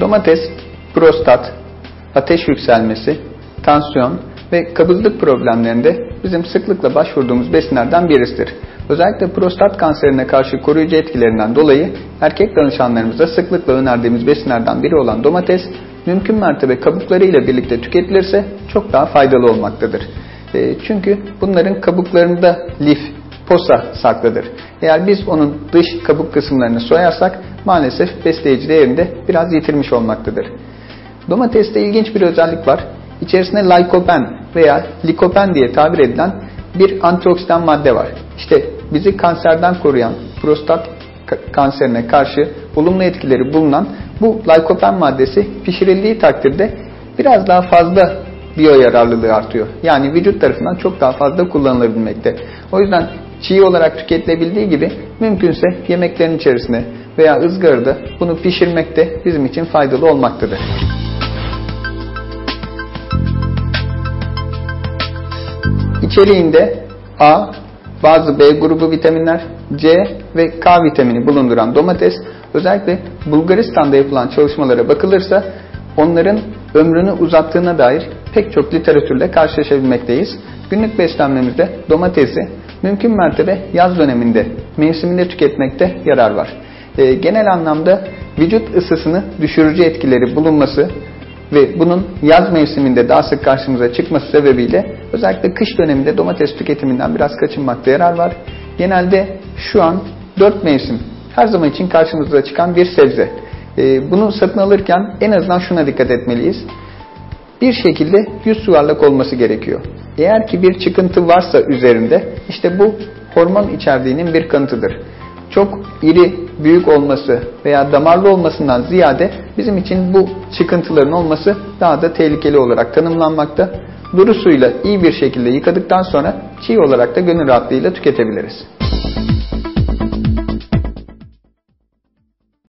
Domates, prostat, ateş yükselmesi, tansiyon ve kabızlık problemlerinde bizim sıklıkla başvurduğumuz besinlerden birisidir. Özellikle prostat kanserine karşı koruyucu etkilerinden dolayı erkek danışanlarımıza sıklıkla önerdiğimiz besinlerden biri olan domates, mümkün mertebe kabuklarıyla birlikte tüketilirse çok daha faydalı olmaktadır. E, çünkü bunların kabuklarında lif, posa saklıdır. Eğer biz onun dış kabuk kısımlarını soyarsak maalesef besleyici değerini de biraz yitirmiş olmaktadır. Domateste ilginç bir özellik var. İçerisinde lykopen veya likopen diye tabir edilen bir antioksidan madde var. İşte bizi kanserden koruyan, prostat kanserine karşı olumlu etkileri bulunan bu lykopen maddesi pişirildiği takdirde biraz daha fazla biyo yararlılığı artıyor. Yani vücut tarafından çok daha fazla kullanılabilmekte. O yüzden çiğ olarak tüketilebildiği gibi mümkünse yemeklerin içerisine veya ızgarada bunu pişirmek de bizim için faydalı olmaktadır. İçeriğinde A, bazı B grubu vitaminler, C ve K vitamini bulunduran domates özellikle Bulgaristan'da yapılan çalışmalara bakılırsa onların ömrünü uzattığına dair pek çok literatürle karşılaşabilmekteyiz. Günlük beslenmemizde domatesi mümkün mertebe yaz döneminde, mevsiminde tüketmekte yarar var. E, genel anlamda vücut ısısını düşürücü etkileri bulunması ve bunun yaz mevsiminde daha sık karşımıza çıkması sebebiyle özellikle kış döneminde domates tüketiminden biraz kaçınmakta yarar var. Genelde şu an 4 mevsim her zaman için karşımıza çıkan bir sebze. E, bunu satın alırken en azından şuna dikkat etmeliyiz. Bir şekilde yüz yuvarlak olması gerekiyor. Eğer ki bir çıkıntı varsa üzerinde işte bu hormon içerdiğinin bir kanıtıdır. Çok iri, büyük olması veya damarlı olmasından ziyade bizim için bu çıkıntıların olması daha da tehlikeli olarak tanımlanmakta. Duru suyla iyi bir şekilde yıkadıktan sonra çiğ olarak da gönül rahatlığıyla tüketebiliriz.